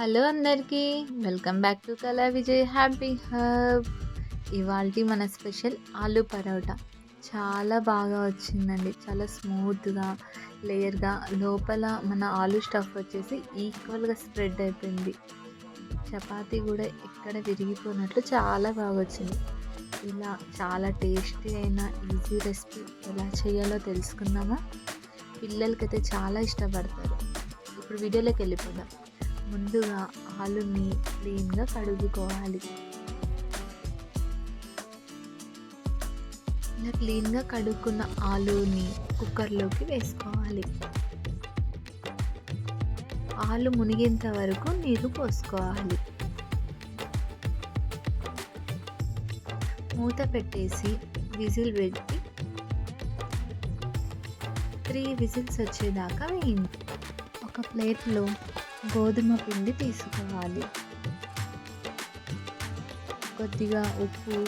Hello అందరికీ welcome back to కళా Vijay happy hub. ఇవాళ మన స్పెషల్ ఆలు పరోటా. చాలా బాగా వచ్చిందండి చాలా స్మూత్గా లేయర్గా లోపల మన ఆలు స్టఫ్ వచ్చేసి ఈక్వల్గా స్ప్రెడ్ అయిపోయింది. చపాతీ కూడా ఎక్కడ విరిగిపోయినట్లు చాలా బాగా వచ్చింది. ఇలా చాలా టేస్టీ అయిన ఈజీ రెసిపీ ఎలా చేయాలో తెలుసుకుందామా? పిల్లలకైతే చాలా ఇష్టపడతారు. ఇప్పుడు వీడియోలోకి వెళ్ళిపోదాం. ముందుగా ఆలుని క్లీన్గా కడుగుకోవాలి. ఇలా క్లీన్గా కడుక్కున్న ఆలుని కుక్కర్లోకి వేసుకోవాలి. ఆలు మునిగేంత వరకు నీరు పోసుకోవాలి. మూత పెట్టేసి విజిల్ పెట్టి త్రీ విజిల్స్ వచ్చేదాకా వేయండి. ఒక ప్లేట్లో గోధుమ పిండి తీసుకోవాలి. కొద్దిగా ఉప్పు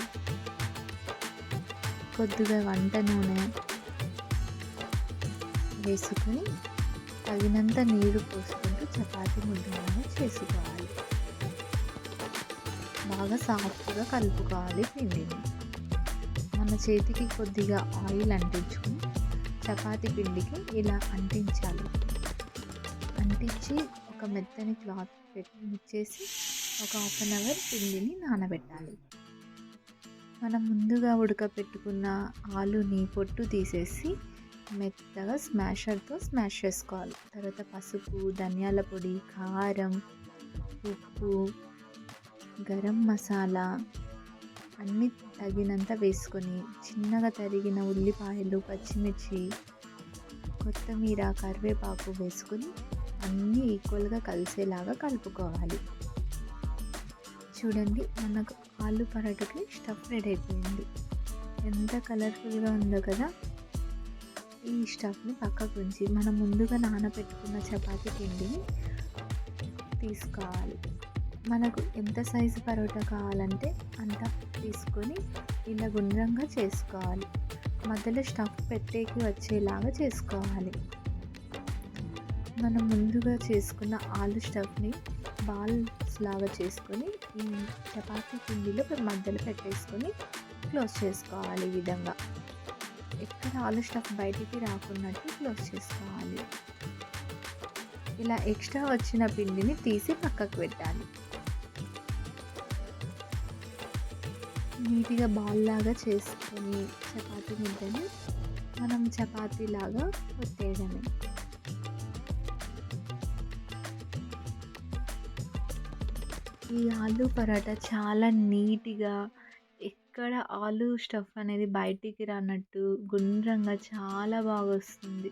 కొద్దిగా వంట నూనె వేసుకొని తగినంత నీరు పోసుకుంటూ చపాతీ ముద్దలను చేసుకోవాలి. బాగా సాఫ్ట్గా కలుపుకోవాలి పిండిని. మన చేతికి కొద్దిగా ఆయిల్ అంటించుకుని చపాతీ పిండికి ఇలా అంటించాలి. అంటించి ఒక మెత్తని క్లాత్ పెట్టి ఇచ్చేసి ఒక హాఫ్ అన్ అవర్ పిండిని నానబెట్టాలి. మనం ముందుగా ఉడకపెట్టుకున్న ఆలుని పొట్టు తీసేసి మెత్తగా స్మాషర్తో స్మాష్ చేసుకోవాలి. తర్వాత పసుపు ధనియాల పొడి కారం ఉప్పు గరం మసాలా అన్నీ తగినంత వేసుకొని చిన్నగా తరిగిన ఉల్లిపాయలు పచ్చిమిర్చి కొత్తిమీర కరివేపాకు వేసుకొని అన్నీ ఈక్వల్గా కలిసేలాగా కలుపుకోవాలి. చూడండి మనకు ఆలు పరోటాకి స్టఫ్ రెడీ అయిపోయింది. ఎంత కలర్ఫుల్గా ఉందో కదా! ఈ స్టఫ్ని పక్కకు ఉంచి మనం ముందుగా నానబెట్టుకున్న చపాతీ పిండిని తీసుకోవాలి. మనకు ఎంత సైజు పరోటా కావాలంటే అంత తీసుకొని ఇలా గుండ్రంగా చేసుకోవాలి. మధ్యలో స్టఫ్ పెట్టేకి వచ్చేలాగా చేసుకోవాలి. మనం ముందుగా చేసుకున్న ఆలు స్టఫ్ని బాల్స్ లాగా చేసుకొని ఈ చపాతీ పిండిలో మధ్యలో పెట్టేసుకొని క్లోజ్ చేసుకోవాలి ఈ విధంగా. ఎక్కడ ఆలు స్టఫ్ బయటికి రాకున్నట్టు క్లోజ్ చేసుకోవాలి. ఇలా ఎక్స్ట్రా వచ్చిన పిండిని తీసి పక్కకు పెట్టాలి. నీట్గా బాల్ లాగా చేసుకొని చపాతీ ముద్దని మనం చపాతీ లాగా కొట్టేయడమే ఈ ఆలు పరాటా చాలా నీట్గా ఎక్కడ ఆలు స్టఫ్ అనేది బయటికి రానట్టు గుండ్రంగా చాలా బాగా వస్తుంది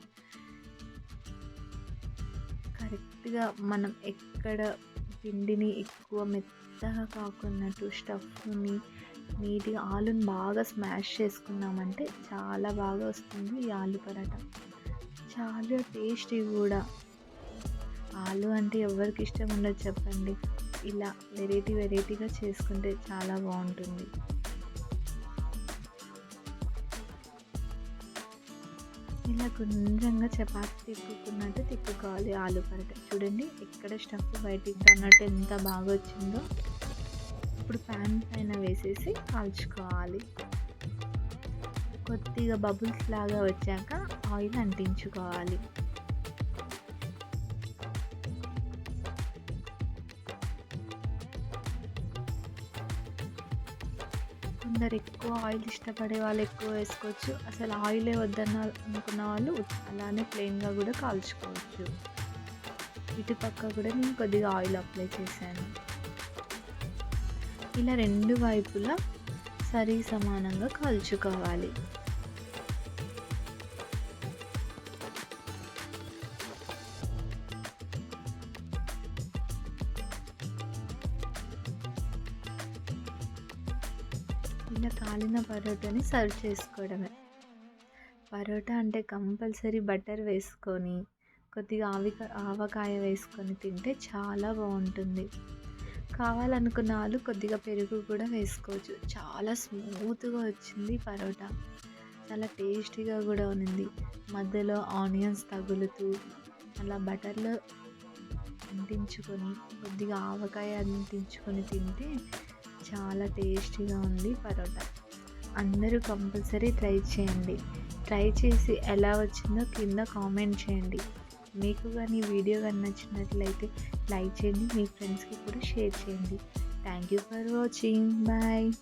కరెక్ట్గా మనం ఎక్కడ పిండిని ఎక్కువ మెత్తగా కాకున్నట్టు స్టఫ్ని నీట్గా ఆలుని బాగా స్మాష్ చేసుకున్నామంటే చాలా బాగా వస్తుంది ఈ ఆలు పరాటా. చాలా టేస్టీ కూడా. ఆలు అంటే ఎవరికి ఇష్టం ఉండదు చెప్పండి. ఇలా వెరైటీ వెరైటీగా చేసుకుంటే చాలా బాగుంటుంది. ఇలా గుండ్రంగా చపాతి తిప్పుకున్నట్టు తిప్పుకోవాలి ఆలు పరట. చూడండి ఎక్కడ స్టఫ్ బయటికి అన్నట్టు ఎంత బాగా వచ్చిందో. ఇప్పుడు ప్యాన్ పైన వేసేసి కాల్చుకోవాలి. కొద్దిగా బబుల్స్ లాగా వచ్చాక ఆయిల్ అంటించుకోవాలి. కొందరు ఎక్కువ ఆయిల్ ఇష్టపడే వాళ్ళు ఎక్కువ వేసుకోవచ్చు. అసలు ఆయిలే వద్దన్న అనుకున్న వాళ్ళు అలానే ప్లెయిన్గా కూడా కాల్చుకోవచ్చు. ఇటు పక్క కూడా నేను కొద్దిగా ఆయిల్ అప్లై చేశాను. ఇలా రెండు వైపులా సరి సమానంగా కాల్చుకోవాలి. ఇలా కాలిన పరోటాని సర్వ్ చేసుకోవడమే. పరోటా అంటే కంపల్సరీ బటర్ వేసుకొని కొద్దిగా ఆవి ఆవకాయ వేసుకొని తింటే చాలా బాగుంటుంది. కావాలనుకున్న వాళ్ళు కొద్దిగా పెరుగు కూడా వేసుకోవచ్చు. చాలా స్మూత్గా వచ్చింది పరోటా. చాలా టేస్టీగా కూడా ఉంది మధ్యలో ఆనియన్స్ తగులుతూ అలా బటర్లో అంటించుకొని కొద్దిగా ఆవకాయ అంటించుకొని తింటే చాలా టేస్టీగా ఉంది పరోటా. అందరూ కంపల్సరీ ట్రై చేయండి. ట్రై చేసి ఎలా వచ్చిందో కింద కామెంట్ చేయండి. మీకు కానీ వీడియో కానీ నచ్చినట్లయితే లైక్ చేయండి మీ ఫ్రెండ్స్కి కూడా షేర్ చేయండి. Thank you for watching. Bye.